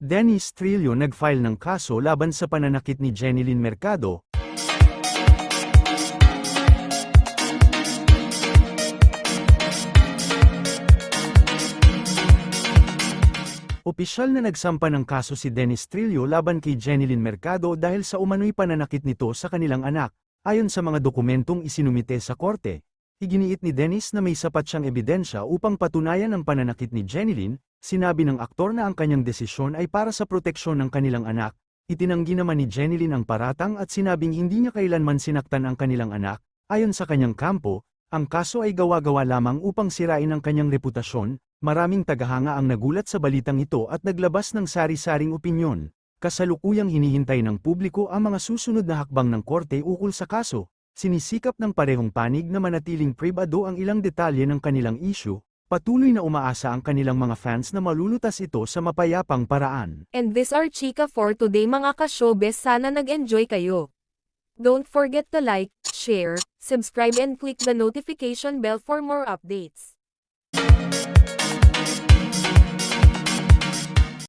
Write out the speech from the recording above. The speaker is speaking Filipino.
Dennis Trillo nag-file ng kaso laban sa pananakit ni Jenilyn Mercado, Opisyal na nagsampa ng kaso si Dennis Trillo laban kay Jenilyn Mercado dahil sa umano'y pananakit nito sa kanilang anak. Ayon sa mga dokumentong isinumite sa korte, iginiit ni Dennis na may sapat siyang ebidensya upang patunayan ang pananakit ni Jenilyn, sinabi ng aktor na ang kanyang desisyon ay para sa proteksyon ng kanilang anak, itinanggi naman ni Jenilyn ang paratang at sinabing hindi niya kailanman sinaktan ang kanilang anak, ayon sa kanyang kampo, ang kaso ay gawa-gawa lamang upang sirain ang kanyang reputasyon, maraming tagahanga ang nagulat sa balitang ito at naglabas ng sari-saring opinyon. Kasalukuyang hinihintay ng publiko ang mga susunod na hakbang ng korte ukol sa kaso. Sinisikap ng parehong panig na manatiling pribado ang ilang detalye ng kanilang issue, Patuloy na umaasa ang kanilang mga fans na malulutas ito sa mapayapang paraan. And this are Chika for today mga ka-showbiz sana nag-enjoy kayo. Don't forget to like, share, subscribe and click the notification bell for more updates.